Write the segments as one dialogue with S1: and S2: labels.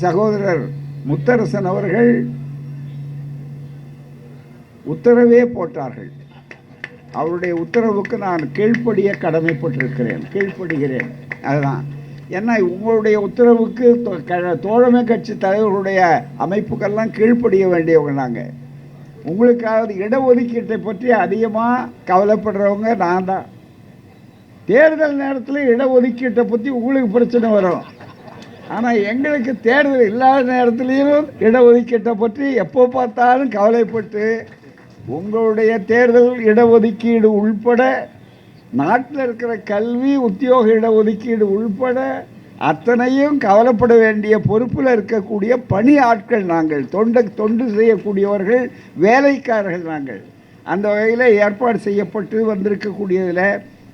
S1: சகோதரர் முத்தரசன் அவர்கள் உத்தரவே போட்டார்கள். அவருடைய உத்தரவுக்கு நான் கீழ்ப்படிய கடமைப்பட்டிருக்கிறேன் கீழ்ப்படுகிறேன். அதுதான். ஏன்னா உங்களுடைய உத்தரவுக்கு தோ- க- தோழமை கட்சி தலைவர்களுடைய அமைப்புக்கெல்லாம் கீழ்ப்படிய வேண்டியவங்க நாங்கள் உங்களுக்காவது இடஒதுக்கீட்டை பற்றி அதிகமாக கவலைப்படுறவங்க நான் தான். தேர்தல் நேரத்தில் இடஒதுக்கீட்டை பற்றி உங்களுக்கு பிரச்சனை வரும். ஆனால் எங்களுக்கு தேர்தல் இல்லாத நேரத்திலையும் இடஒதுக்கீட்டை பற்றி எப்போ பார்த்தாலும் கவலைப்பட்டு உங்களுடைய தேர்தல் இடஒதுக்கீடு உள்பட நாட்டில் இருக்கிற கல்வி உத்தியோக இடஒதுக்கீடு உள்பட அத்தனையும் கவலைப்பட வேண்டிய பொறுப்பில் இருக்கக்கூடிய பணி ஆட்கள் நாங்கள் தொண்டை தொண்டு செய்யக்கூடியவர்கள் வேலைக்காரர்கள் நாங்கள். அந்த வகையில் ஏற்பாடு செய்யப்பட்டு வந்திருக்கக்கூடியதில்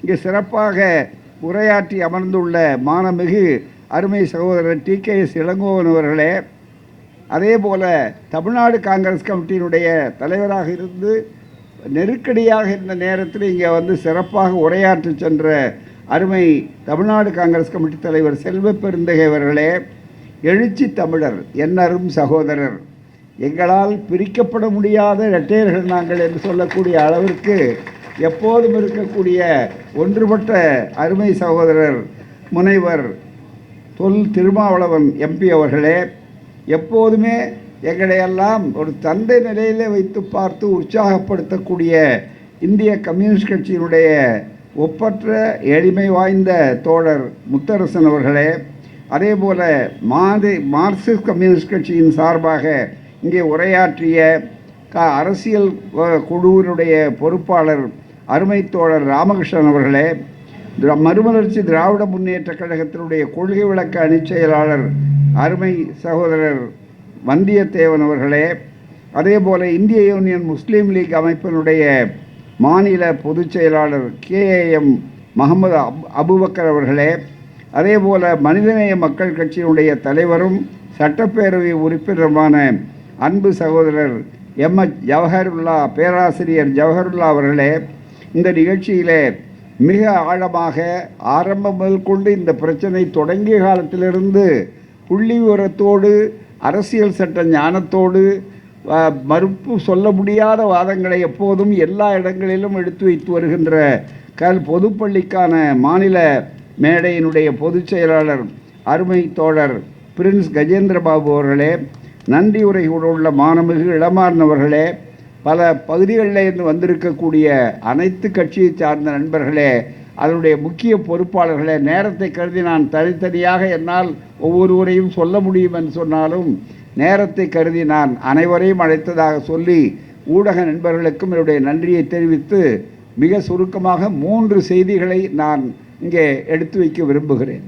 S1: இங்கே சிறப்பாக உரையாற்றி அமர்ந்துள்ள மானமிகு அருமை சகோதரர் டி கே எஸ் இளங்கோவன் அவர்களே அதே போல தமிழ்நாடு காங்கிரஸ் கமிட்டியினுடைய தலைவராக இருந்து நெருக்கடியாக இருந்த நேரத்தில் இங்கே வந்து சிறப்பாக உரையாற்றி சென்ற அருமை தமிழ்நாடு காங்கிரஸ் கமிட்டி தலைவர் செல்வ பெருந்தகை அவர்களே எழுச்சி தமிழர் என்னரும் சகோதரர். எங்களால் பிரிக்கப்பட முடியாத இரட்டையர்கள் நாங்கள் என்று சொல்லக்கூடிய அளவிற்கு எப்போதும் இருக்கக்கூடிய ஒன்றுபட்ட அருமை சகோதரர் முனைவர் தொல் திருமாவளவன் எம்பி அவர்களே எப்போதுமே எங்களையெல்லாம் ஒரு தந்தை நிலையிலே வைத்து பார்த்து உற்சாகப்படுத்தக்கூடிய இந்திய கம்யூனிஸ்ட் கட்சியினுடைய ஒப்பற்ற எளிமை வாய்ந்த தோழர் முத்தரசன் அவர்களே அதே போல் மாதி மார்க்சிஸ்ட் கம்யூனிஸ்ட் கட்சியின் சார்பாக இங்கே உரையாற்றிய க அரசியல் குழுவினுடைய பொறுப்பாளர் அருமை தோழர் ராமகிருஷ்ணன் அவர்களே திரா- மறுமலர்ச்சி திராவிட முன்னேற்ற கழகத்தினுடைய கொள்கை விளக்க அணிச் செயலாளர் அருமை சகோதரர் வந்தியத்தேவன் அவர்களே அதே போல் இந்திய யூனியன் முஸ்லீம் லீக் அமைப்பினுடைய மாநில பொதுச் செயலாளர் கேஏஎம் முகமது அப் அபுபக்கர் அவர்களே அதே போல் மனிதநேய மக்கள் கட்சியினுடைய தலைவரும் சட்டப்பேரவை உறுப்பினருமான அன்பு சகோதரர் எம். எச். ஜவஹருல்லா பேராசிரியர் ஜவஹருல்லா அவர்களே இந்த நிகழ்ச்சியிலே மிக ஆழமாக ஆரம்பம் முதல் கொண்டு இந்த பிரச்சனை தொடங்கிய காலத்திலிருந்து புள்ளி விவரத்தோடு அரசியல் சட்ட ஞானத்தோடு மறுப்பு சொல்ல முடியாத வாதங்களை எப்போதும் எல்லா இடங்களிலும் எடுத்து வைத்து வருகின்ற கல் பொதுப்பள்ளிக்கான மாநில மேடையினுடைய பொதுச் செயலாளர் அருமை தோழர் பிரின்ஸ் கஜேந்திரபாபு அவர்களே நன்றி உரையோடு உள்ள மாணமிகு இளமார்ந்தவர்களே பல பகுதிகளில் இருந்து வந்திருக்கக்கூடிய அனைத்து கட்சியை சார்ந்த நண்பர்களே அதனுடைய முக்கிய பொறுப்பாளர்களே நேரத்தை கருதி நான் தனித்தனியாக என்னால் ஒவ்வொருவரையும் சொல்ல முடியும் என்று சொன்னாலும் நேரத்தை கருதி நான் அனைவரையும் அழைத்ததாக சொல்லி ஊடக நண்பர்களுக்கும் என்னுடைய நன்றியை தெரிவித்து மிக சுருக்கமாக மூன்று செய்திகளை நான் இங்கே எடுத்து வைக்க விரும்புகிறேன்.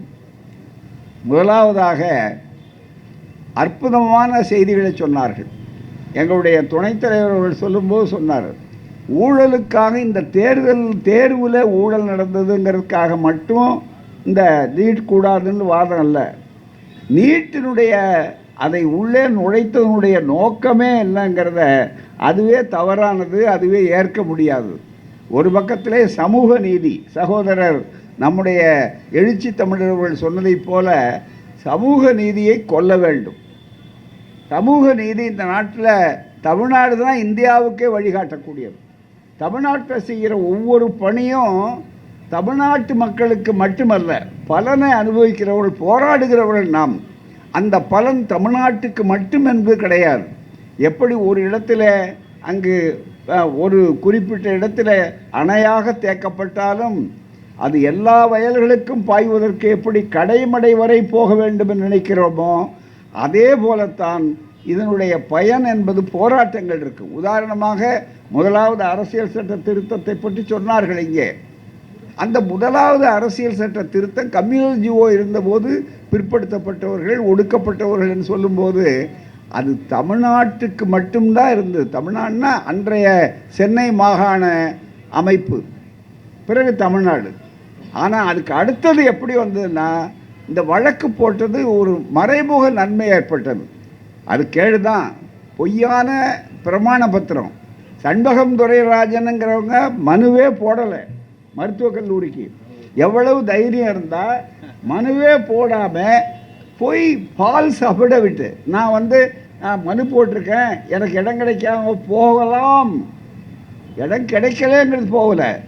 S1: முதலாவதாக அற்புதமான செய்திகளை சொன்னார்கள். எங்களுடைய துணைத் தலைவர் அவர்கள் சொல்லும்போது சொன்னார் ஊழலுக்காக இந்த தேர்தல் தேர்வில் ஊழல் நடந்ததுங்கிறதுக்காக மட்டும் இந்த நீட் கூடாதுன்னு வாதம் அல்ல. நீட்டினுடைய அதை உள்ளே நுழைத்ததனுடைய நோக்கமே என்னங்கிறத அதுவே தவறானது அதுவே ஏற்க முடியாது. ஒரு பக்கத்திலே சமூக நீதி சகோதரர் நம்முடைய எழுச்சி தமிழர்கள் சொன்னதைப் போல சமூக நீதியை கொல்ல வேண்டும். சமூக நீதி இந்த நாட்டில் தமிழ்நாடு தான் இந்தியாவுக்கே வழிகாட்டக்கூடியது. தமிழ்நாட்டில் செய்கிற ஒவ்வொரு பணியும் தமிழ்நாட்டு மக்களுக்கு மட்டுமல்ல பலனை அனுபவிக்கிறவர்கள் போராடுகிறவர்கள் நாம். அந்த பலன் தமிழ்நாட்டுக்கு மட்டும் என்பது கிடையாது. எப்படி ஒரு இடத்துல அங்கு ஒரு குறிப்பிட்ட இடத்துல அணையாக தேக்கப்பட்டாலும் அது எல்லா வயல்களுக்கும் பாய்வதற்கு எப்படி கடைமடை வரை போக வேண்டும் என்று நினைக்கிறோமோ அதே போலத்தான் இதனுடைய பயன் என்பது போராட்டங்கள் இருக்கு. உதாரணமாக முதலாவது அரசியல் சட்ட திருத்தத்தை பற்றி சொன்னார்கள் இங்கே. அந்த முதலாவது அரசியல் சட்ட திருத்தம் கம்யூனல் ஜிஓ இருந்தபோது பிற்படுத்தப்பட்டவர்கள் ஒடுக்கப்பட்டவர்கள் என்று சொல்லும்போது அது தமிழ்நாட்டுக்கு மட்டும்தான் இருந்தது. தமிழ்நாடுனா அன்றைய சென்னை மாகாண அமைப்பு பிறகு தமிழ்நாடு. ஆனால் அதுக்கு அடுத்தது எப்படி வந்ததுன்னா இந்த வழக்கு போட்டது ஒரு மறைமுக நன்மை ஏற்பட்டது. அது கேடுதான். பொய்யான பிரமாண பத்திரம். சண்பகம் துரைராஜனுங்கிறவங்க மனுவே போடலை. மருத்துவக் கல்லூரிக்கு. எவ்வளவு தைரியம் இருந்தால் மனுவே போடாமல் போய் ஃபால்ஸ் அஃபிடவிட்டு நான் வந்து நான் மனு போட்டிருக்கேன் எனக்கு இடம் கிடைக்காம போகலாம். இடம் கிடைக்கலங்கிறது போகலை.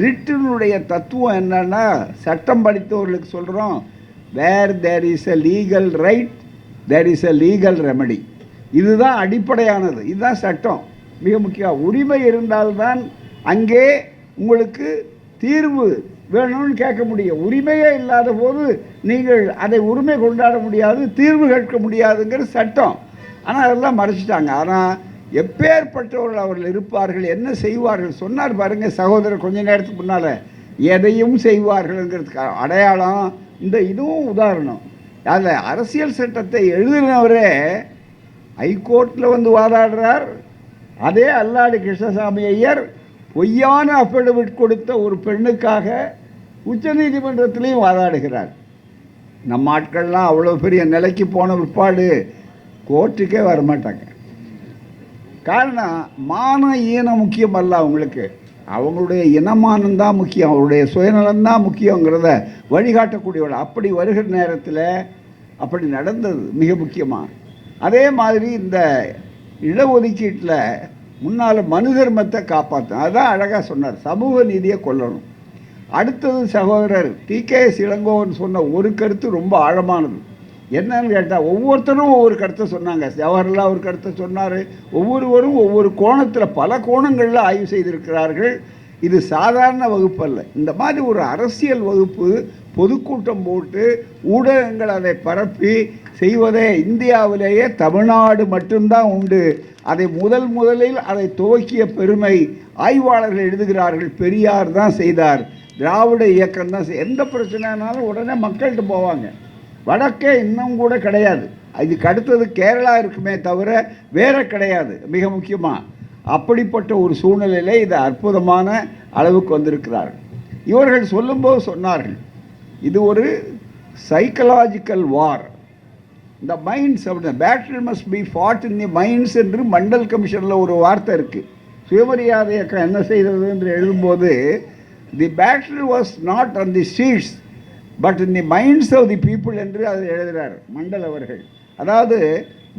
S1: ரிட்டினுடைய தத்துவம் என்னன்னா சட்டம் படித்தவர்களுக்கு சொல்கிறோம் where there is a legal right there is a legal remedy இதுதான் அடிப்படையானது. இதுதான் சட்டம். மிக முக்கியம். உரிமை இருந்தால்தான் அங்கே உங்களுக்கு தீர்வு வேணும்னு கேட்க முடியும். உரிமையே இல்லாத போது நீங்கள் அதை உரிமை கொண்டாட முடியாது தீர்வு கேட்க முடியாதுங்கிற சட்டம். ஆனால் அதெல்லாம் மறைச்சிட்டாங்க. ஆனால் எப்பேற்பட்டவர்கள் அவர்கள் இருப்பார்கள் என்ன செய்வார்கள் சொன்னார் பாருங்கள் சகோதரர் கொஞ்ச நேரத்துக்கு முன்னால். எதையும் செய்வார்கள்ங்கிறதுக்கு அடையாளம் இந்த இதுவும் உதாரணம். அதில் அரசியல் சட்டத்தை எழுதினவரே ஹைகோர்ட்டில் வந்து வாதாடுறார். அதே அல்லாடி கிருஷ்ணசாமி ஐயர் பொய்யான அஃபிடவிட் கொடுத்த ஒரு பெண்ணுக்காக உச்சநீதிமன்றத்திலையும் வாதாடுகிறார். நம்ம ஆட்கள்லாம் அவ்வளோ பெரிய நிலைக்கு போன பிற்பாடு கோர்ட்டுக்கே வரமாட்டாங்க. காரணம் மான ஈனம் முக்கியம் அல்ல அவங்களுக்கு. அவங்களுடைய இனமானம் தான் முக்கியம் அவருடைய சுயநலம் தான் முக்கியங்கிறத வழிகாட்டக்கூடியவள் அப்படி வருகிற நேரத்தில் அப்படி நடந்தது மிக முக்கியமாக அதே மாதிரி இந்த இடஒதுக்கீட்டில் முன்னால் மனு தர்மத்தை காப்பாற்றணும் அதுதான் அழகாக சொன்னார். சமூக நீதியை கொல்லணும். அடுத்தது சகோதரர் டி கே இளங்கோவன் சொன்ன ஒரு கருத்து ரொம்ப ஆழமானது. என்னன்னு கேட்டால் ஒவ்வொருத்தரும் ஒவ்வொரு கருத்தை சொன்னாங்க. ஜவஹர்லால் ஒரு கருத்தை சொன்னார். ஒவ்வொருவரும் ஒவ்வொரு கோணத்தில் பல கோணங்களில் ஆய்வு செய்திருக்கிறார்கள். இது சாதாரண வகுப்பல்ல. இந்த மாதிரி ஒரு அரசியல் வகுப்பு பொதுக்கூட்டம் போட்டு ஊடகங்கள் அதை பரப்பி செய்வதே இந்தியாவிலேயே தமிழ்நாடு மட்டும்தான் உண்டு. அதை முதல் முதலில் அதை துவக்கிய பெருமை ஆய்வாளர்கள் எழுதுகிறார்கள். பெரியார் தான் செய்தார். திராவிட இயக்கம் தான் செய்- எந்த பிரச்சனைனாலும் உடனே மக்கள்கிட்ட போவாங்க. வடக்கே இன்னும் கூட கிடையாது. இதுக்கு அடுத்தது கேரளா இருக்குமே தவிர வேற கிடையாது. மிக முக்கியமாக அப்படிப்பட்ட ஒரு சூழ்நிலையில் இது அற்புதமான அளவுக்கு வந்திருக்கிறார்கள் இவர்கள் சொல்லும்போது சொன்னார்கள் இது ஒரு சைக்கலாஜிக்கல் வார் இந்த மைண்ட்ஸ் அப்படின்னா battle must be fought in the minds என்று மண்டல் கமிஷனில் ஒரு வார்த்தை இருக்குது சுயமரியாதை இயக்கம் என்ன செய்தது என்று எழுதும்போது the battle was not on the streets but in the minds of the people என்று அதை எழுதுகிறார் மண்டல் அவர்கள். அதாவது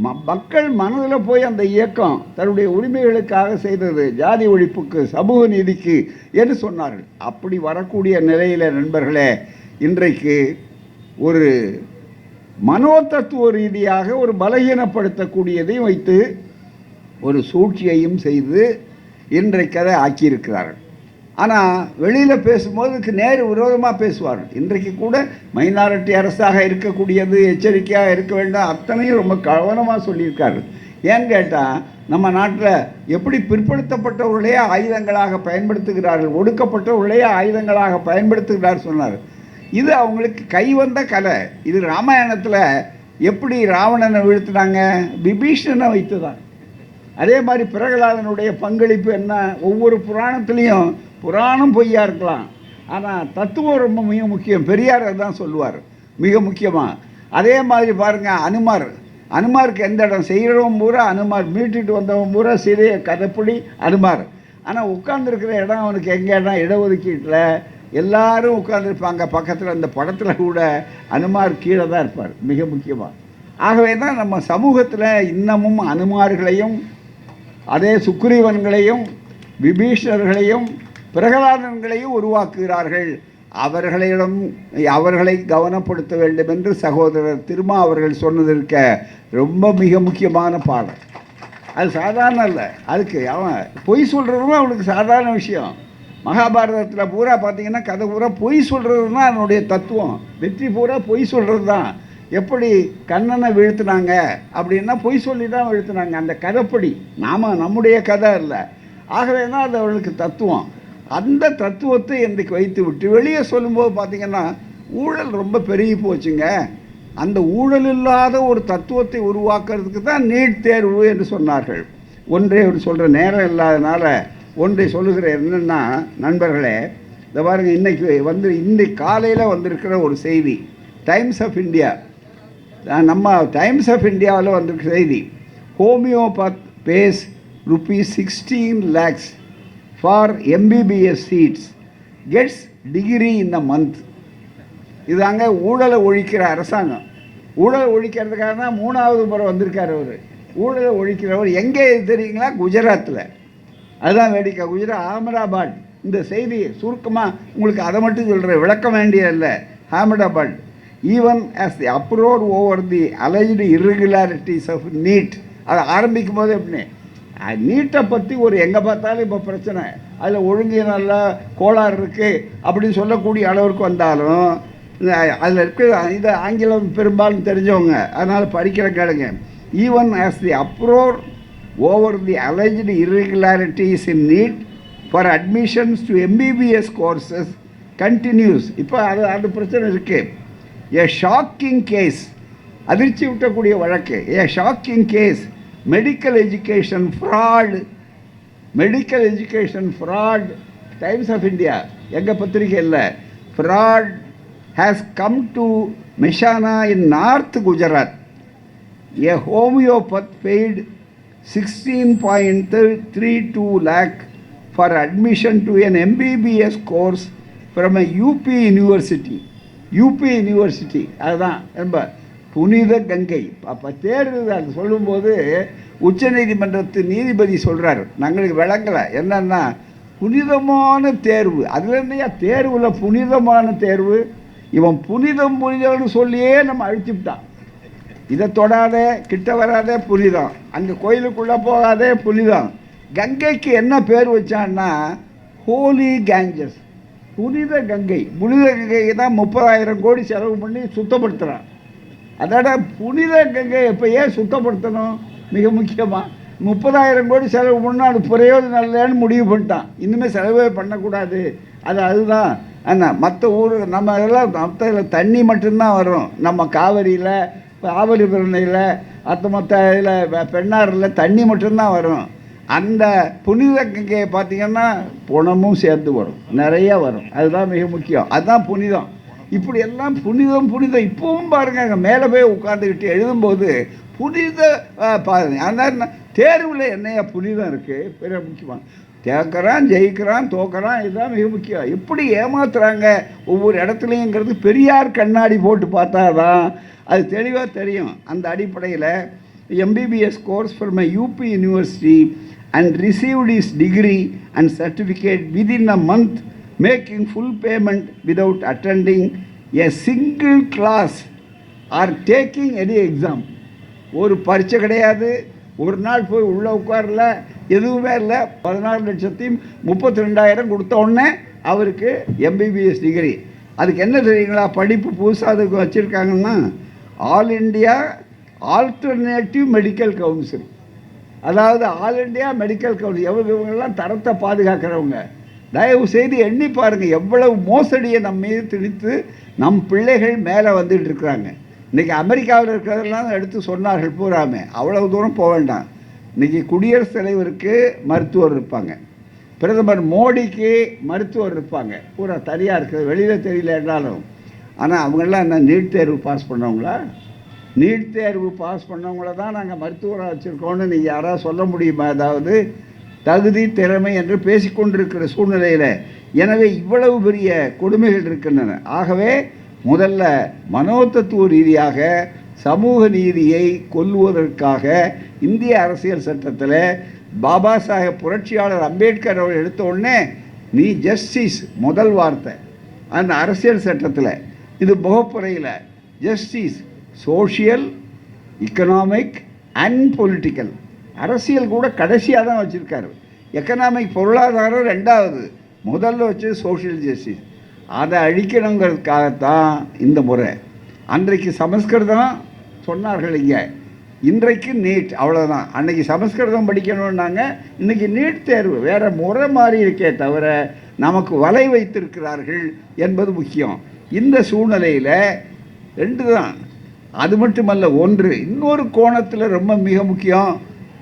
S1: ம மக்கள் மனதில் போய் அந்த இயக்கம் தன்னுடைய உரிமைகளுக்காக செய்தது ஜாதி ஒழிப்புக்கு சமூக நீதிக்கு என்று சொன்னார்கள். அப்படி வரக்கூடிய நிலையில் நண்பர்களே இன்றைக்கு ஒரு மனோதத்துவ ரீதியாக ஒரு பலகீனப்படுத்தக்கூடியதையும் வைத்து ஒரு சூழ்ச்சியையும் செய்து இன்றைக்கு அதை ஆக்கியிருக்கிறார்கள். ஆனால் வெளியில் பேசும்போது இதுக்கு நேர் விரோதமாக பேசுவார். இன்றைக்கு கூட மைனாரிட்டி அரசாக இருக்கக்கூடியது எச்சரிக்கையாக இருக்க வேண்டாம் அத்தனையும் ரொம்ப கவனமாக சொல்லியிருக்காரு. ஏன்னு கேட்டால் நம்ம நாட்டில் எப்படி பிற்படுத்தப்பட்டவர்களே ஆயுதங்களாக பயன்படுத்துகிறார்கள் ஒடுக்கப்பட்டவர்களே ஆயுதங்களாக பயன்படுத்துகிறார் சொன்னார். இது அவங்களுக்கு கைவந்த கலை. இது ராமாயணத்தில் எப்படி ராவணனை வீழ்த்தினாங்க? விபீஷணனை வைத்து தான் அதே மாதிரி பிரகலாதனுடைய பங்களிப்பு என்ன? ஒவ்வொரு புராணத்துலேயும் புராணம் பொய்யா இருக்கலாம். ஆனால் தத்துவம் ரொம்ப மிக முக்கியம். பெரியார் தான் சொல்லுவார். மிக முக்கியமாக அதே மாதிரி பாருங்கள் அனுமார். அனுமாருக்கு எந்த இடம்? செய்கிறவன் பூரா அனுமார். மீட்டுட்டு வந்தவன் பூரா சிறிய கதைப்படி அனுமார். ஆனால் உட்காந்துருக்கிற இடம் அவனுக்கு எங்கே இடம்? இடஒதுக்கீட்டில். எல்லாரும் உட்காந்துருப்பாங்க பக்கத்தில் அந்த படத்தில் கூட அனுமார் கீழே தான் இருப்பார். மிக முக்கியமாக ஆகவே தான் நம்ம சமூகத்தில் இன்னமும் அனுமார்களையும் அதே சுக்ரீவன்களையும் விபீஷணர்களையும் பிரகலாதன்களையும் உருவாக்குகிறார்கள். அவர்களிடம் அவர்களை கவனப்படுத்த வேண்டும் என்று சகோதரர் திருமா அவர்கள் சொன்னதற்க ரொம்ப மிக முக்கியமான பாடம் அது சாதாரண இல்லை அதுக்கு அவன் பொய் சொல்கிறதும் அவனுக்கு சாதாரண விஷயம். மகாபாரதத்தில் பூரா பார்த்தீங்கன்னா கதை பூரா பொய் சொல்கிறது தான் அதனுடைய தத்துவம். வெற்றி பூரா பொய் சொல்கிறது தான் எப்படி கண்ணனை வீழ்த்தினாங்க அப்படின்னா பொய் சொல்லி தான் வீழ்த்தினாங்க. அந்த கதைப்படி. நாம் நம்முடைய கதை இல்லை ஆகவே தான் அது அவளுக்கு தத்துவம். அந்த தத்துவத்தை இன்றைக்கு வைத்து விட்டு வெளியே சொல்லும்போது பார்த்தீங்கன்னா ஊழல் ரொம்ப பெருகி போச்சுங்க. அந்த ஊழல் இல்லாத ஒரு தத்துவத்தை உருவாக்குறதுக்கு தான் நீட் தேர்வு என்று சொன்னார்கள். ஒன்றே ஒரு சொல்கிற நேரம் இல்லாதனால ஒன்றை சொல்லுகிற என்னென்னா நண்பர்களே இந்த பாருங்க இன்றைக்கி வந்து இன்றைக்கு காலையில் வந்திருக்கிற ஒரு செய்தி டைம்ஸ் ஆஃப் இந்தியா. நம்ம டைம்ஸ் ஆஃப் இந்தியாவில் வந்திருக்கிற செய்தி homeopath pays rupees sixteen lakhs. For MBBS seats gets degree in the month இதாங்க ஊழலை ஒழிக்கிற அரசாங்கம். ஊழல் ஒழிக்கிறதுக்காக தான் மூணாவது முறை வந்திருக்கார் அவர். ஊழலை ஒழிக்கிறவர் எங்கே தெரியுங்களா? குஜராத்தில் அதுதான் வேடிக்கை. குஜராத் அகமதாபாத். இந்த செய்தி சுருக்கமாக உங்களுக்கு அதை மட்டும் சொல்கிறேன் விளக்க வேண்டியதில்லை Ahmedabad. Even as the uproar over the alleged irregularities of NEET அதை ஆரம்பிக்கும் போது எப்படி? நீட்டை பற்றி ஒரு எங்கே பார்த்தாலும் இப்போ பிரச்சனை. அதில் ஒழுங்கு நல்லா கோளாறு இருக்குது அப்படின்னு சொல்லக்கூடிய அளவிற்கு வந்தாலும் அதில் இருக்க இது ஆங்கிலம் பெரும்பாலும் தெரிஞ்சவங்க அதனால் படிக்கிற கேளுங்க. Even as the uproar over the alleged irregularities in NEET for admissions to MBBS courses continues இப்போ அது அந்த பிரச்சனை இருக்குது ஏ ஷாக்கிங் கேஸ் அதிர்ச்சி விட்டக்கூடிய வழக்கு. A shocking case Medical education fraud medical education fraud Times of India எங்கள் பத்திரிக்கை இல்லை fraud has come to Mehsana in north Gujarat a homeopath paid 16.32 lakh for admission to an MBBS course from a UP university. UP university அதுதான் ரொம்ப புனித கங்கை. அப்போ தேர்வு அது சொல்லும்போது உச்சநீதிமன்றத்து நீதிபதி சொல்கிறார் நாங்களுக்கு விளங்கலை. என்னன்னா புனிதமான தேர்வு. அதுல இருந்தையா தேர்வில் புனிதமான தேர்வு. இவன் புனிதம் புனிதம்னு சொல்லியே நம்ம அழிச்சுட்டான். இதை தொடாத கிட்ட வராதே புனிதம். அங்கே கோயிலுக்குள்ளே போகாதே புனிதம். கங்கைக்கு என்ன பேர் வச்சான்னா ஹோலி கேஞ்சஸ். புனித கங்கை. புனித கங்கைக்கு தான் முப்பதாயிரம் கோடி செலவு பண்ணி சுத்தப்படுத்துகிறான் அதோட புனித கங்கை இப்போ ஏன் சுத்தப்படுத்தணும்? மிக முக்கியமாக முப்பதாயிரம் கோடி செலவு பண்ணால் அது பிரயோஜனம் இல்லைன்னு முடிவு பண்ணிட்டான். இனிமேல் செலவே பண்ணக்கூடாது. அது அதுதான். என்ன மற்ற ஊர் நம்ம எல்லாம் மற்ற தண்ணி மட்டும்தான் வரும். நம்ம காவிரியில் காவிரி பிரணையில் மற்ற மற்ற இதில் பெண்ணாறில் தண்ணி மட்டும்தான் வரும். அந்த புனித கங்கையை பார்த்திங்கன்னா புணமும் சேர்ந்து வரும். நிறைய வரும். அதுதான் மிக முக்கியம். அதுதான் புனிதம். இப்படி எல்லாம் புனிதம் புனிதம். இப்போவும் பாருங்க அங்கே மேலே போய் உட்காந்துக்கிட்டு எழுதும்போது புனித பாருங்க அந்த தேர்வில் என்னையா புனிதம் இருக்குது பெரிய முக்கியமாக தேக்கிறான் ஜெயிக்கிறான் தோக்கிறான் இதுதான் மிக முக்கியம். எப்படி ஏமாத்துறாங்க ஒவ்வொரு இடத்துலையுங்கிறது பெரியார் கண்ணாடி போட்டு பார்த்தா தான் அது தெளிவாக தெரியும். அந்த அடிப்படையில் MBBS course from a UP university and received is degree and certificate within a month making full payment without attending a single class or taking any exam ஒரு பரீட்சை கிடையாது. ஒரு நாள் போய் உள்ளே உட்காரல எதுவுமே இல்லை. பதினாறு லட்சத்தையும் முப்பத்தி ரெண்டாயிரம் கொடுத்த உடனே அவருக்கு எம்பிபிஎஸ் டிகிரி அதுக்கு என்ன தெரியுங்களா? படிப்பு புதுசாக அதுக்கு வச்சுருக்காங்கன்னா all India alternative medical council அதாவது ஆல் இண்டியா மெடிக்கல் கவுன்சில் எவ்வளோ இவங்கெல்லாம் தரத்தை பாதுகாக்கிறவங்க. தயவு செய்து எண்ணி பாருங்கள் எவ்வளவு மோசடியை நம்ம மீது திணித்து நம் பிள்ளைகள் மேலே வந்துட்டு இருக்கிறாங்க. இன்றைக்கி அமெரிக்காவில் இருக்கிறதெல்லாம் எடுத்து சொன்னார்கள் பூராமே அவ்வளவு தூரம் போக வேண்டாம். இன்றைக்கி குடியரசுத் தலைவருக்கு மருத்துவர் இருப்பாங்க. பிரதமர் மோடிக்கு மருத்துவர் இருப்பாங்க. பூரா தனியாக இருக்குது வெளியில் தெரியல என்றாலும். ஆனால் அவங்கெல்லாம் என்ன நீட் தேர்வு பாஸ் பண்ணவங்களா? நீட் தேர்வு பாஸ் பண்ணவங்கள தான் நாங்கள் மருத்துவராக வச்சுருக்கோன்னு நீங்கள் யாராவது சொல்ல முடியுமா? அதாவது தகுதி திறமை என்று பேசிக்கொண்டிருக்கிற சூழ்நிலையில் எனவே இவ்வளவு பெரிய கொடுமைகள் இருக்கின்றன. ஆகவே முதல்ல மனோதத்துவ ரீதியாக சமூக நீதியை கொல்லுவதற்காக இந்திய அரசியல் சட்டத்தில் பாபா சாஹேப் புரட்சியாளர் அம்பேத்கர் அவர் எடுத்த உடனே நீ ஜஸ்டிஸ் முதல் வார்த்தை. அந்த அரசியல் சட்டத்தில் இது முகப்புறையில் justice social economic and political அரசியல் கூட கடைசியாக தான் வச்சுருக்காரு. எக்கனாமிக் பொருளாதாரம் ரெண்டாவது. முதல்ல வச்சு சோஷியல் ஜஸ்டிஸ் அதை அழிக்கணுங்கிறதுக்காகத்தான் இந்த முறை. அன்றைக்கு சமஸ்கிருதம் சொன்னார்கள் இங்கே. இன்றைக்கு நீட் அவ்வளோதான் அன்னைக்கு சமஸ்கிருதம் படிக்கணும்னாங்க. இன்றைக்கி நீட் தேர்வு. வேறு முறை மாறி இருக்கே தவிர நமக்கு வலை வைத்திருக்கிறார்கள் என்பது முக்கியம். இந்த சூழ்நிலையில் ரெண்டு தான் அது மட்டுமல்ல ஒன்று. இன்னொரு கோணத்தில் ரொம்ப மிக முக்கியம்.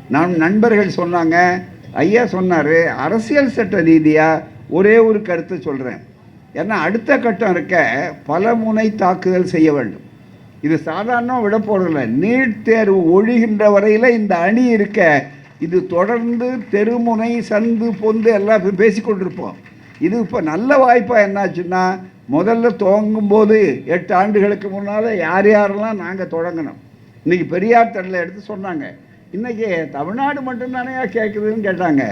S1: நம் நண்பர்கள் சொன்னாங்க ஐயா சொன்னார் அரசியல் சட்ட ரீதியாக ஒரே ஒரு கருத்தை சொல்கிறேன் ஏன்னா அடுத்த கட்டம் இருக்க பல முனை தாக்குதல் செய்ய வேண்டும். இது சாதாரணமாக விட போகிறதில்ல நீட் தேர்வு ஒழிகின்ற வரையில் இந்த அணி இருக்க இது தொடர்ந்து தெருமுனை சந்து பொந்து எல்லாம் பேசிக்கொண்டிருப்போம் இது இப்போ நல்ல வாய்ப்பாக என்னாச்சுன்னா முதல்ல துவங்கும்போது எட்டு ஆண்டுகளுக்கு முன்னால் யார் யாரெல்லாம் நாங்கள் தொடங்கினோம் இன்றைக்கி பெரியார் தடலை எடுத்து சொன்னாங்க இன்றைக்கி தமிழ்நாடு மட்டும்தானையா கேட்குதுன்னு கேட்டாங்க.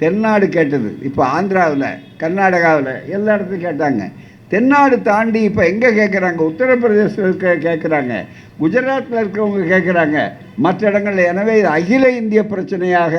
S1: தென்னாடு கேட்டது. இப்போ ஆந்திராவில் கர்நாடகாவில் எல்லா இடத்துலையும் கேட்டாங்க. தென்னாடு தாண்டி இப்போ எங்கே கேட்குறாங்க உத்தரப்பிரதேசத்துக்கு கேட்குறாங்க குஜராத்தில் இருக்கிறவங்க கேட்குறாங்க மற்ற இடங்களில் எனவே இது அகில இந்திய பிரச்சனையாக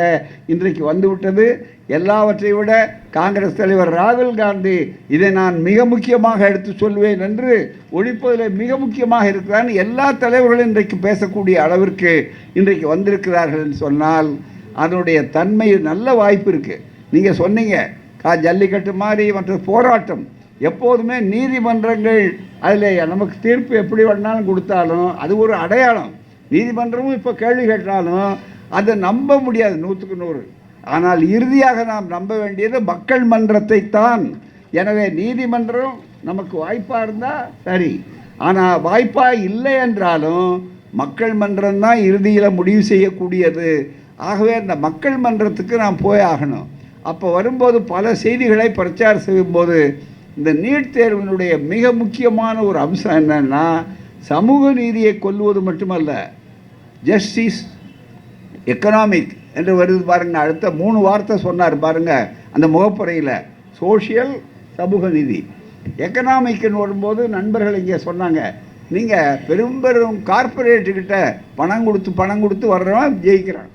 S1: இன்றைக்கு வந்துவிட்டது. எல்லாவற்றை விட காங்கிரஸ் தலைவர் ராகுல் காந்தி இதை நான் மிக முக்கியமாக எடுத்து சொல்வேன் என்று ஒழிப்பதில் மிக முக்கியமாக இருக்கிறான் எல்லா தலைவர்களும் இன்றைக்கு பேசக்கூடிய அளவிற்கு இன்றைக்கு வந்திருக்கிறார்கள் என்று சொன்னால் அதனுடைய தன்மை நல்ல வாய்ப்பு இருக்குது நீங்கள் சொன்னீங்க கா ஜல்லிக்கட்டு மாதிரி மற்ற போராட்டம் எப்போதுமே நீதிமன்றங்கள் அதில் நமக்கு தீர்ப்பு எப்படி வேணாலும் கொடுத்தாலும் அது ஒரு அடையாளம். நீதிமன்றமும் இப்போ கேள்வி கேட்டாலும் அதை நம்ப முடியாது நூற்றுக்கு நூறு. ஆனால் இறுதியாக நாம் நம்ப வேண்டியது மக்கள் மன்றத்தை தான். எனவே நீதிமன்றம் நமக்கு வாய்ப்பாக இருந்தால் சரி. ஆனால் வாய்ப்பாக இல்லை என்றாலும் மக்கள் மன்றம் தான் இறுதியில் முடிவு செய்யக்கூடியது. ஆகவே இந்த மக்கள் மன்றத்துக்கு நாம் போய் ஆகணும். அப்போ வரும்போது பல செய்திகளை பிரச்சாரம் செய்யும்போது இந்த நீட் தேர்வினுடைய மிக முக்கியமான ஒரு அம்சம் என்னன்னா சமூக நீதியை கொல்வது மட்டுமல்ல ஜஸ்டிஸ் எக்கனாமிக் என்று வருது பாருங்கள் அடுத்த மூணு வார்த்தை சொன்னார் பாருங்க அந்த முகப்புரையில். சோஷியல் சமூக நீதி. எக்கனாமிக்னு வரும்போது நண்பர்கள் இங்கே சொன்னாங்க நீங்கள் பெரும்பெரும் கார்பரேட்டுக்கிட்ட கார்ப்பரேட்டுக்கிட்ட பணம் கொடுத்து பணம் கொடுத்து வர்றவன் ஜெயிக்கிறான்.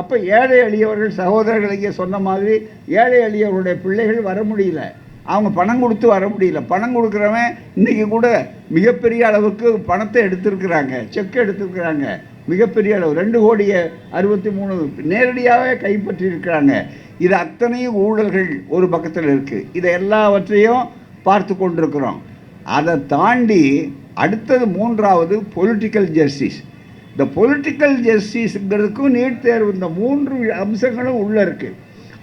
S1: அப்போ ஏழை எளியவர்கள் சகோதரர்கள் இங்கே சொன்ன மாதிரி ஏழை எளியவருடைய பிள்ளைகள் வர முடியல. அவங்க பணம் கொடுத்து வர முடியல. பணம் கொடுக்குறவன் இன்றைக்கி கூட மிகப்பெரிய அளவுக்கு பணத்தை எடுத்திருக்கிறாங்க. செக் எடுத்திருக்கிறாங்க. மிகப்பெரிய அளவு. ரெண்டு கோடியை அறுபத்தி மூணு நேரடியாகவே கைப்பற்றியிருக்கிறாங்க. இது அத்தனையும் ஊழல்கள் ஒரு பக்கத்தில் இருக்குது இதை எல்லாவற்றையும் பார்த்து கொண்டிருக்கிறோம். அதை தாண்டி அடுத்தது மூன்றாவது பொலிட்டிக்கல் ஜஸ்டிஸ் இந்த பொலிட்டிக்கல் ஜஸ்டிஸுங்கிறதுக்கும் நீட் தேர்வு இந்த மூன்று அம்சங்களும் உள்ளே இருக்குது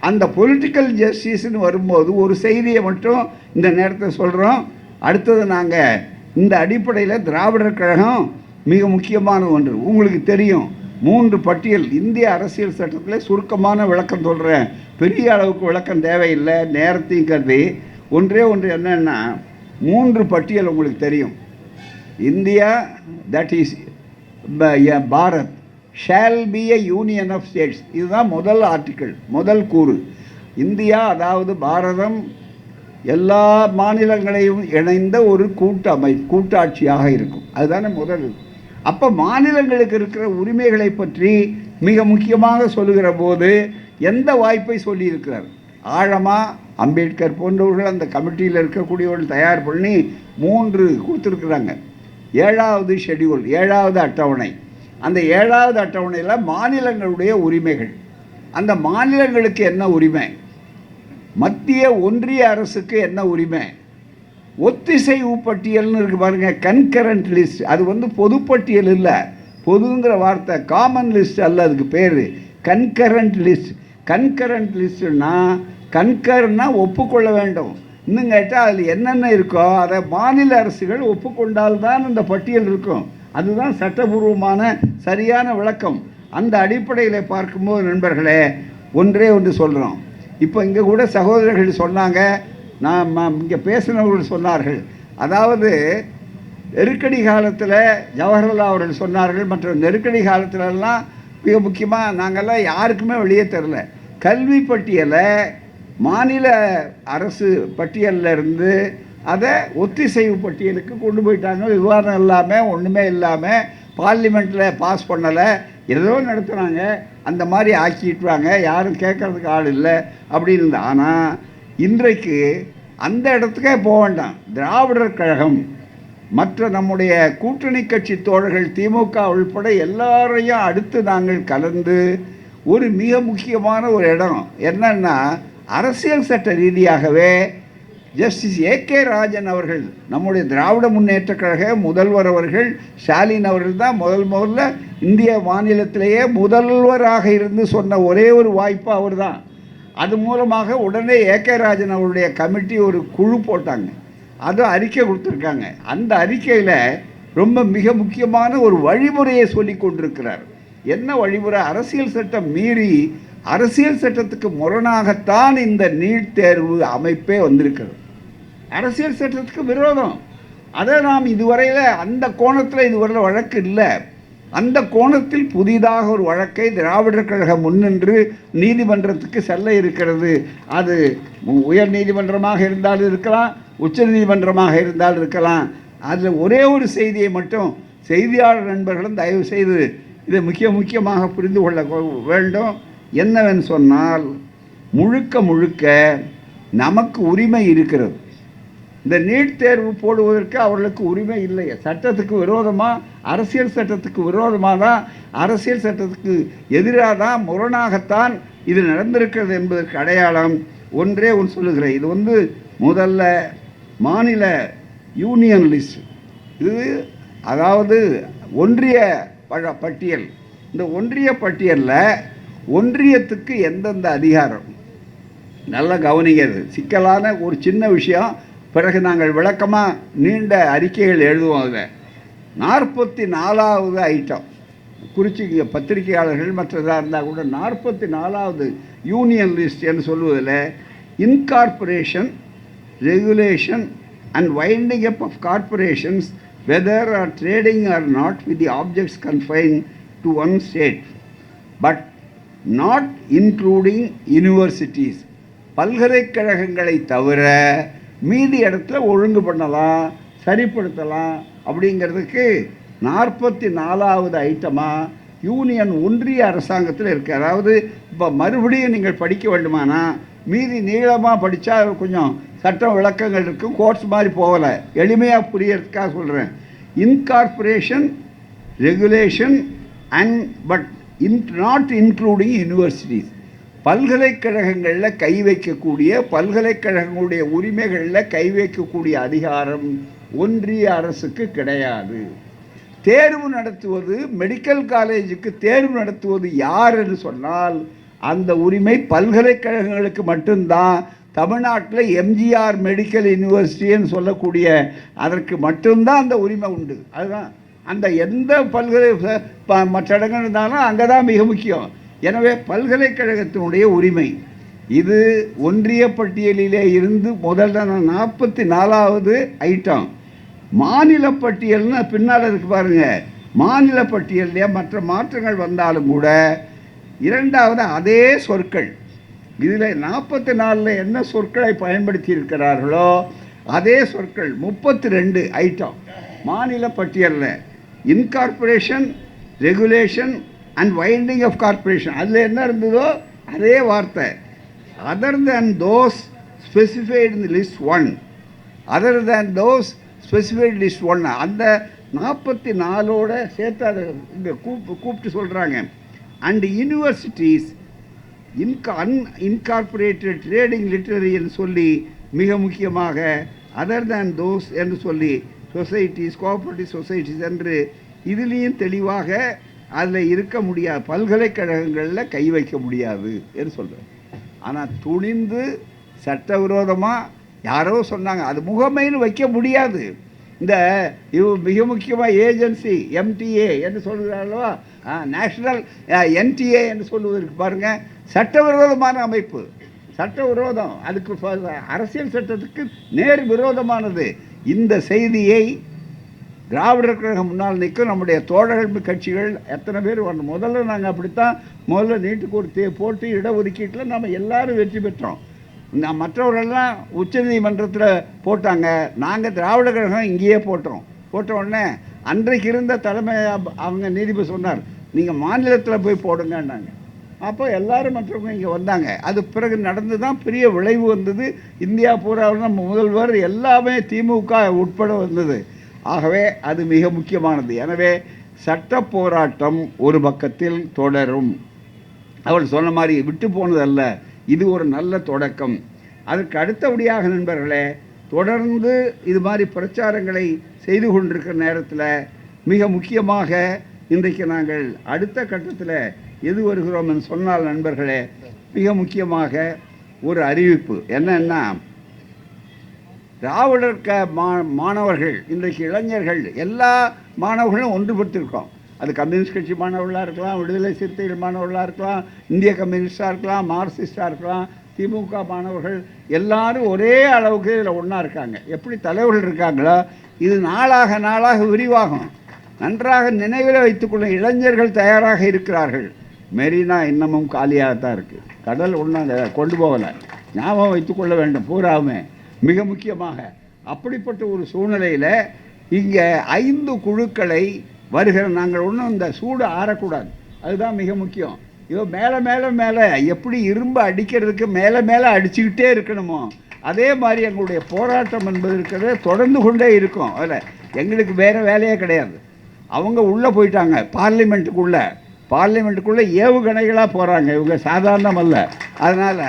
S1: அந்த பொலிட்டிக்கல் ஜஸ்டிஸ்னு வரும்போது ஒரு செய்தியை மட்டும் இந்த நேரத்தை சொல்கிறோம் அடுத்தது நாங்கள் இந்த அடிப்படையில் திராவிடர் கழகம் மிக முக்கியமான ஒன்று. உங்களுக்கு தெரியும் மூன்று பட்டியல் இந்திய அரசியல் சட்டத்தில் சுருக்கமான விளக்கம் சொல்கிறேன் பெரிய அளவுக்கு விளக்கம் தேவையில்லை நேரத்தையும் கருதி ஒன்றே ஒன்று என்னென்னா மூன்று பட்டியல் உங்களுக்கு தெரியும். India that is Bharat. Shall be a union of states இதுதான் முதல் ஆர்டிக்கிள் முதல் கூறு. இந்தியா அதாவது பாரதம் எல்லா மாநிலங்களையும் இணைந்த ஒரு கூட்டமை கூட்டாட்சியாக இருக்கும். அதுதானே முதல். அப்போ மாநிலங்களுக்கு இருக்கிற உரிமைகளை பற்றி மிக முக்கியமாக சொல்லுகிற போது எந்த வாய்ப்பை சொல்லியிருக்கிறார்? ஆழமாக அம்பேத்கர் போன்றவர்கள் அந்த கமிட்டியில் இருக்கக்கூடியவர்கள் தயார் பண்ணி மூன்று கொடுத்துருக்குறாங்க. ஏழாவது ஷெட்யூல் ஏழாவது அட்டவணை. அந்த ஏழாவது அட்டவணையில் மாநிலங்களுடைய உரிமைகள். அந்த மாநிலங்களுக்கு என்ன உரிமை? மத்திய ஒன்றிய அரசுக்கு என்ன உரிமை? ஒத்திசைவு பட்டியல்னு இருக்கு பாருங்கள் கன்கரண்ட் லிஸ்ட் அது வந்து பொதுப்பட்டியல் இல்லை. பொதுங்கிற வார்த்தை காமன் லிஸ்ட் அல்ல அதுக்கு பேர். கன்கரண்ட் லிஸ்ட் கன்கரண்ட் லிஸ்ட்னா கன்கர்னா ஒப்புக்கொள்ள வேண்டும். இன்னும் கேட்டால் அதில் என்னென்ன இருக்கோ அதை மாநில அரசுகள் ஒப்புக்கொண்டால்தான் அந்த பட்டியல் இருக்கும். அதுதான் சட்டபூர்வமான சரியான விளக்கம். அந்த அடிப்படையில் பார்க்கும்போது நண்பர்களே ஒன்றே ஒன்று சொல்கிறோம் இப்போ இங்கே கூட சகோதரர்கள் சொன்னாங்க நான் இங்கே பேசினவர்கள் சொன்னார்கள். அதாவது நெருக்கடி காலத்தில் ஜவஹர்லால் அவர்கள் சொன்னார்கள் மற்ற நெருக்கடி காலத்திலலாம் மிக முக்கியமாக நாங்கள்லாம் யாருக்குமே வெளியே தெரில கல்வி பட்டியலை மாநில அரசு பட்டியலில் இருந்து அதை ஒத்திசைவு பட்டியலுக்கு கொண்டு போயிட்டாங்க. விவாதம் இல்லாமல் ஒன்றுமே இல்லாமல் பார்லிமெண்ட்டில் பாஸ் பண்ணலை. ஏதோ நடத்துகிறாங்க அந்த மாதிரி ஆக்கிட்டுவாங்க யாரும் கேட்கறதுக்கு ஆள் இல்லை அப்படின்னு இருந்தா. ஆனால் இன்றைக்கு அந்த இடத்துக்கே போக வேண்டாம். திராவிடர் கழகம் மற்ற நம்முடைய கூட்டணி கட்சி தோழர்கள் திமுக உள்பட எல்லாரையும் அடுத்து நாங்கள் கலந்து ஒரு மிக முக்கியமான ஒரு இடம் என்னன்னா அரசியல் சட்ட ரீதியாகவே ஜஸ்டிஸ் ஏ கே ராஜன் அவர்கள் நம்முடைய திராவிட முன்னேற்ற கழக முதல்வர் அவர்கள் ஸ்டாலின் அவர்கள் தான் முதல் முதல்ல இந்திய மாநிலத்திலேயே முதல்வராக இருந்து சொன்ன ஒரே ஒரு வாய்ப்பு அவர் தான். அது மூலமாக உடனே ஏ கே ராஜன் அவருடைய கமிட்டி ஒரு குழு போட்டாங்க. அது அறிக்கை கொடுத்துருக்காங்க. அந்த அறிக்கையில் ரொம்ப மிக முக்கியமான ஒரு வழிமுறையை சொல்லி கொண்டிருக்கிறார். என்ன வழிமுறை? அரசியல் சட்டம் மீறி அரசியல் சட்டத்துக்கு முரணாகத்தான் இந்த நீட் தேர்வு அமைப்பே வந்திருக்கிறது. அரசியல் சட்டத்துக்கு விரோதம். அதை நாம் இதுவரையில் அந்த கோணத்தில் இதுவரையில் வழக்கு இல்லை. அந்த கோணத்தில் புதிதாக ஒரு வழக்கை திராவிடர் கழகம் முன்னின்று நீதிமன்றத்துக்கு செல்ல இருக்கிறது. அது உயர் நீதிமன்றமாக இருந்தாலும் இருக்கலாம் உச்ச நீதிமன்றமாக இருந்தாலும் இருக்கலாம். அதில் ஒரே ஒரு செய்தியை மட்டும் செய்தியாளர் நண்பர்களும் தயவு செய்து இதை முக்கிய முக்கியமாக புரிந்து கொள்ள வேண்டும். என்னவென்று சொன்னால் முழுக்க முழுக்க நமக்கு உரிமை இருக்கிறது. இந்த நீட் தேர்வு போடுவதற்கு அவர்களுக்கு உரிமை இல்லை. சட்டத்துக்கு விரோதமாக அரசியல் சட்டத்துக்கு விரோதமாக தான்? அரசியல் சட்டத்துக்கு எதிராக தான் முரணாகத்தான் இது நடந்திருக்கிறது என்பதற்கு அடையாளம் ஒன்றே ஒன்று சொல்லுகிறேன். இது வந்து முதல்ல மாநில யூனியன் லிஸ்ட். இது அதாவது ஒன்றிய பழ- பட்டியல். இந்த ஒன்றிய பட்டியலில் ஒன்றியத்துக்கு எந்தெந்த அதிகாரம்? நல்லா கவனிக்கிறது. சிக்கலான ஒரு சின்ன விஷயம். பிறகு நாங்கள் விளக்கமாக நீண்ட அறிக்கைகள் எழுதுவோம் அதில். நாற்பத்தி நாலாவது ஐட்டம் குறிச்சி பத்திரிகையாளர்கள் மற்றதாக இருந்தால் கூட நாற்பத்தி நாலாவது யூனியன் லிஸ்ட் என்று சொல்வதில் incorporation regulation and winding up of corporations whether or trading or not with the objects confine to one state but not including universities பல்கலைக்கழகங்களை தவிர மீதி இடத்துல ஒழுங்கு பண்ணலாம் சரிப்படுத்தலாம் அப்படிங்கிறதுக்கு நாற்பத்தி நாலாவது ஐட்டமாக யூனியன் ஒன்றிய அரசாங்கத்தில் இருக்குது அதாவது இப்போ மறுபடியும் நீங்கள் படிக்க வேண்டுமானா மீதி நீளமாக படித்தா கொஞ்சம் சட்டம் விளக்கங்கள் இருக்கும் கோர்ஸ் மாதிரி போகலை. எளிமையாக புரியறதுக்காக சொல்கிறேன் incorporation regulation and but in not including universities பல்கலைக்கழகங்களில் கை வைக்கக்கூடிய பல்கலைக்கழகங்களுடைய உரிமைகளில் கை வைக்கக்கூடிய அதிகாரம் ஒன்றிய அரசுக்கு கிடையாது. தேர்வு நடத்துவது மெடிக்கல் காலேஜுக்கு தேர்வு நடத்துவது யார் என்று சொன்னால் அந்த உரிமை பல்கலைக்கழகங்களுக்கு மட்டும்தான். தமிழ்நாட்டில் எம்ஜிஆர் மெடிக்கல் யூனிவர்சிட்டின்னு சொல்லக்கூடிய அதற்கு மட்டும்தான் அந்த உரிமை உண்டு. அதுதான். அந்த எந்த பல்கலை ப- மற்ற இடங்கள் இருந்தாலும் அங்கே தான் மிக முக்கியம். எனவே பல்கலைக்கழகத்தினுடைய உரிமை. இது ஒன்றிய பட்டியலிலே இருந்து முதல்ல நாற்பத்தி நாலாவது ஐட்டம் மாநில பட்டியல்னு பின்னால் இருக்கு பாருங்கள் மாநில பட்டியல்லே மற்ற மாற்றங்கள் வந்தாலும் கூட இரண்டாவது அதே சொற்கள். இதில் நாற்பத்தி நாலில் என்ன சொற்களை பயன்படுத்தி இருக்கிறார்களோ அதே சொற்கள் முப்பத்தி ரெண்டு ஐட்டம் மாநில பட்டியலில் incorporation regulation and winding of corporation அதில் என்ன இருந்ததோ அதே வார்த்தை. Other than those specified in list one other than those specified list one அந்த நாற்பத்தி நாலோட சேர்த்து அதை இங்கே கூப் கூப்பிட்டு சொல்கிறாங்க அண்ட் யூனிவர்சிட்டிஸ் இன்கா அன் இன்கார்பரேட்டட் ட்ரேடிங் லிட்டரரின்னு சொல்லி மிக முக்கியமாக அதர் தேன் தோஸ் என்று சொல்லி சொசைட்டிஸ் கோஆப்ரேட்டிவ் சொசைட்டிஸ் என்று இதுலேயும் தெளிவாக அதில் இருக்க முடியாது பல்கலைக்கழகங்களில் கை வைக்க முடியாது என்று சொல்கிறேன் ஆனால் துணிந்து சட்டவிரோதமாக யாரோ சொன்னாங்க. அது முகமைன்னு வைக்க முடியாது. இந்த இவ் மிக முக்கியமாக ஏஜென்சி எம்டிஏ என்று சொல்கிறார்களோ நேஷ்னல் என்டிஏ என்று சொல்லுவதற்கு பாருங்கள் சட்டவிரோதமான அமைப்பு. சட்ட விரோதம் அதுக்கு அரசியல் சட்டத்துக்கு நேர் விரோதமானது. இந்த செய்தியை திராவிடர் கழகம் முன்னால் நிற்கும் நம்முடைய தோழர்கள் கட்சிகள் எத்தனை பேர் வரணும்? முதல்ல நாங்கள் அப்படித்தான் முதல்ல நீட்டுக்கு ஒரு தே போட்டு இடஒதுக்கீட்டில் நம்ம எல்லாரும் வெற்றி பெற்றோம். நான் மற்றவர்கள்லாம் உச்சநீதிமன்றத்தில் போட்டாங்க. நாங்கள் திராவிட கழகம் இங்கேயே போட்டோம். போட்ட உடனே அன்றைக்கு இருந்த தலைமை அவங்க நீதிபதி சொன்னார் நீங்கள் மாநிலத்தில் போய் போடுங்கன்னாங்க. அப்போ எல்லாரும் மற்றவங்க இங்கே வந்தாங்க. அது பிறகு நடந்து தான் பெரிய விளைவு வந்தது. இந்தியா பூராவில் நம்ம முதல்வர் எல்லாமே திமுக உட்பட வந்தது. ஆகவே அது மிக முக்கியமானது. எனவே சட்ட போராட்டம் ஒரு பக்கத்தில் தொடரும். அவள் சொன்ன மாதிரி விட்டு போனதல்ல. இது ஒரு நல்ல தொடக்கம். அதற்கு அடுத்தபடியாக நண்பர்களே தொடர்ந்து இது மாதிரி பிரச்சாரங்களை செய்து கொண்டிருக்கிற நேரத்தில் மிக முக்கியமாக இன்றைக்கு நாங்கள் அடுத்த கட்டத்தில் எது வருகிறோம் என்று சொன்னால் நண்பர்களே மிக முக்கியமாக ஒரு அறிவிப்பு. என்னன்னா திராவிடர் க மா மாணவர்கள் இன்றைக்கு இளைஞர்கள் எல்லா மாணவர்களும் ஒன்றுபட்டிருக்கோம். அது கம்யூனிஸ்ட் கட்சி மாணவர்களாக இருக்கலாம் விடுதலை சிறுத்தைகள் மாணவர்களாக இருக்கலாம் இந்திய கம்யூனிஸ்டாக இருக்கலாம் மார்க்சிஸ்டாக இருக்கலாம் திமுக மாணவர்கள் எல்லாரும் ஒரே அளவுக்கு இதில் ஒன்றா இருக்காங்க. எப்படி தலைவர்கள் இருக்காங்களோ இது நாளாக நாளாக விரிவாகும். நன்றாக நினைவில் வைத்துக்கொள்ள இளைஞர்கள் தயாராக இருக்கிறார்கள். மெரினா இன்னமும் காலியாக தான் இருக்குது கடல் ஒன்றும் கொண்டு போகலை. ஞாபகம் வைத்துக்கொள்ள வேண்டும். பூராவுமே. மிக முக்கியமாக அப்படிப்பட்ட ஒரு சூழ்நிலையில் இங்கே ஐந்து குழுக்களை வருகிற நாங்கள் ஒன்றும் இந்த சூடு ஆறக்கூடாது. அதுதான் மிக முக்கியம். இதோ மேலே மேலே மேலே. எப்படி இரும்பு அடிக்கிறதுக்கு மேலே மேலே அடிச்சுக்கிட்டே இருக்கணுமோ அதே மாதிரி எங்களுடைய போராட்டம் என்பது இருக்கிறது. தொடர்ந்து கொண்டே இருக்கும். அதில் எங்களுக்கு வேறு வேலையே கிடையாது. அவங்க உள்ளே போயிட்டாங்க. பார்லிமெண்ட்டுக்குள்ளே. பார்லிமெண்ட்டுக்குள்ளே ஏவுகணைகளாக போகிறாங்க இவங்க சாதாரணம் அல்ல அதனால்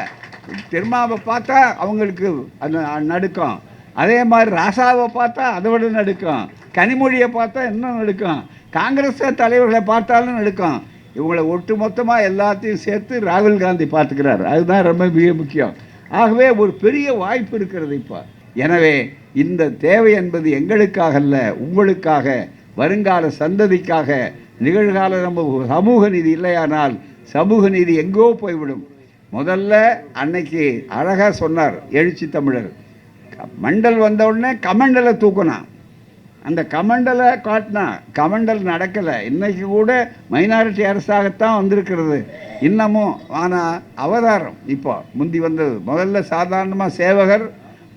S1: திருமாவை பார்த்தா அவங்களுக்கு அந்த நடுக்கம். அதே மாதிரி ராசாவை பார்த்தா அதை விட நடுக்கம். கனிமொழியை பார்த்தா இன்னும் நடுக்கம். காங்கிரஸ் தலைவர்களை பார்த்தாலும் நடுக்கம். இவங்களை ஒட்டு மொத்தமாக எல்லாத்தையும் சேர்த்து ராகுல் காந்தி பார்த்துக்கிறார். அதுதான் ரொம்ப மிக முக்கியம். ஆகவே ஒரு பெரிய வாய்ப்பு இருக்கிறது இப்போ. எனவே இந்த தேவை என்பது எங்களுக்காக அல்ல உங்களுக்காக. வருங்கால சந்ததிக்காக நிகழ்கால நம்ம சமூக நீதி இல்லையானால் சமூக நீதி எங்கோ போய்விடும். முதல்ல அன்னைக்கு அழகாக சொன்னார் எழுச்சி தமிழர். மண்டல் வந்தவுடனே கமண்டலை தூக்கினான். அந்த கமண்டலை காட்டினா கமண்டல் நடக்கலை. இன்னைக்கு கூட மைனாரிட்டி அரசாகத்தான் வந்திருக்கிறது. இன்னமும் ஆனால் அவதாரம் இப்போ முந்தி வந்தது. முதல்ல சாதாரணமாக சேவகர்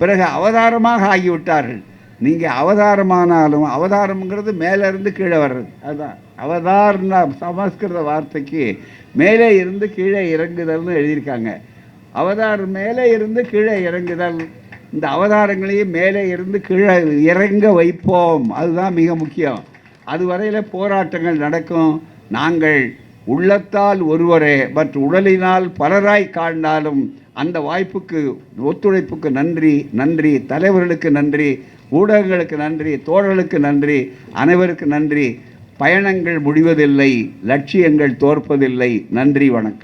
S1: பிறகு அவதாரமாக ஆகிவிட்டார்கள். நீங்கள் அவதாரமானாலும் அவதாரம்ங்கிறது மேலேருந்து கீழே வர்றது. அதுதான் அவதார்னா சமஸ்கிருத வார்த்தைக்கு மேலே இருந்து கீழே இறங்குதல்னு எழுதியிருக்காங்க. அவதார் மேலே இருந்து கீழே இறங்குதல் இந்த அவதாரங்களையும் மேலே இருந்து கீழே இறங்க வைப்போம். அதுதான் மிக முக்கியம். அதுவரையில் போராட்டங்கள் நடக்கும். நாங்கள் உள்ளத்தால் ஒருவரே பட் உடலினால் பலராய் காண்டாலும் அந்த வாய்ப்புக்கு ஒத்துழைப்புக்கு நன்றி நன்றி தலைவர்களுக்கு நன்றி. ஊடகங்களுக்கு நன்றி தோழர்களுக்கு நன்றி அனைவருக்கு நன்றி. பயணங்கள் முடிவதில்லை லட்சியங்கள் தோற்பதில்லை. நன்றி வணக்கம்.